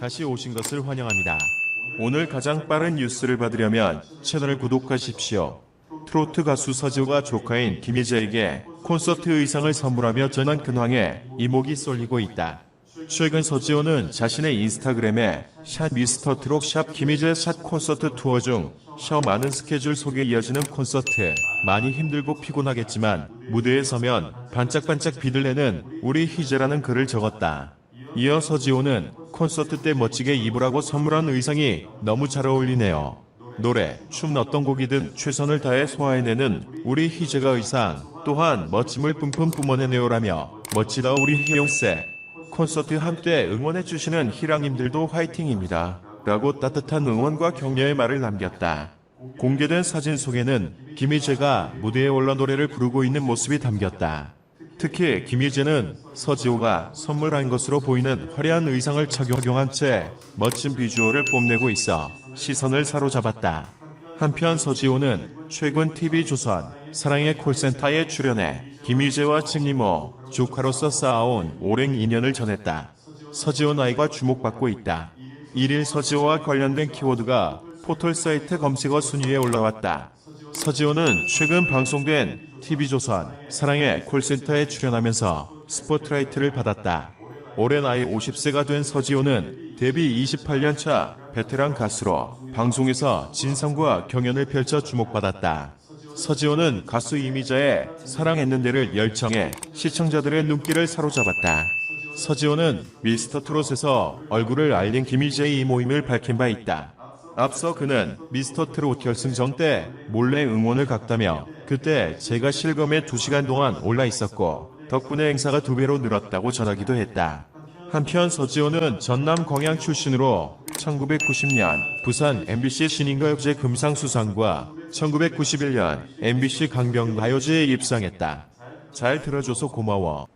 다시 오신 것을 환영합니다. 오늘 가장 빠른 뉴스를 받으려면 채널을 구독하십시오. 트로트 가수 서지호가 조카인 김희재에게 콘서트 의상을 선물하며 전한 근황에 이목이 쏠리고 있다. 최근 서지호는 자신의 인스타그램에 샷 미스터 트롯 샵 김희재 샷 콘서트 투어 중셔 많은 스케줄 속에 이어지는 콘서트 많이 힘들고 피곤하겠지만 무대에 서면 반짝반짝 빛을 내는 우리 희재라는 글을 적었다. 이어 서지호는 콘서트 때 멋지게 입으라고 선물한 의상이 너무 잘 어울리네요. 노래, 춤 어떤 곡이든 최선을 다해 소화해내는 우리 희재가 의상 또한 멋짐을 뿜뿜 뿜어내네요라며 멋지다 우리 희용세 콘서트 함께 응원해주시는 희랑님들도 화이팅입니다. 라고 따뜻한 응원과 격려의 말을 남겼다. 공개된 사진 속에는 김희재가 무대에 올라 노래를 부르고 있는 모습이 담겼다. 특히 김희재는 서지호가 선물한 것으로 보이는 화려한 의상을 착용한 채 멋진 비주얼을 뽐내고 있어 시선을 사로잡았다. 한편 서지호는 최근 TV조선 사랑의 콜센터에 출연해 김희재와 측리모 조카로서 쌓아온 오랜 인연을 전했다. 서지호 나이가 주목받고 있다. 1일 서지호와 관련된 키워드가 포털 사이트 검색어 순위에 올라왔다. 서지호는 최근 방송된 TV조선 사랑의 콜센터에 출연하면서 스포트라이트를 받았다. 올해 나이 50세가 된 서지호는 데뷔 28년 차 베테랑 가수로 방송에서 진성과 경연을 펼쳐 주목받았다. 서지호는 가수 이미자의 사랑했는데를 열창해 시청자들의 눈길을 사로잡았다. 서지호는 미스터 트롯에서 얼굴을 알린 김희재의 이 모임을 밝힌 바 있다. 앞서 그는 미스터 트롯 결승전 때 몰래 응원을 갔다며 그때 제가 실검에 2시간 동안 올라 있었고 덕분에 행사가 두 배로 늘었다고 전하기도 했다. 한편 서지호는 전남 광양 출신으로 1990년 부산 MBC 신인가요제 금상수상과 1991년 MBC 강변가요제에 입상했다. 잘 들어줘서 고마워.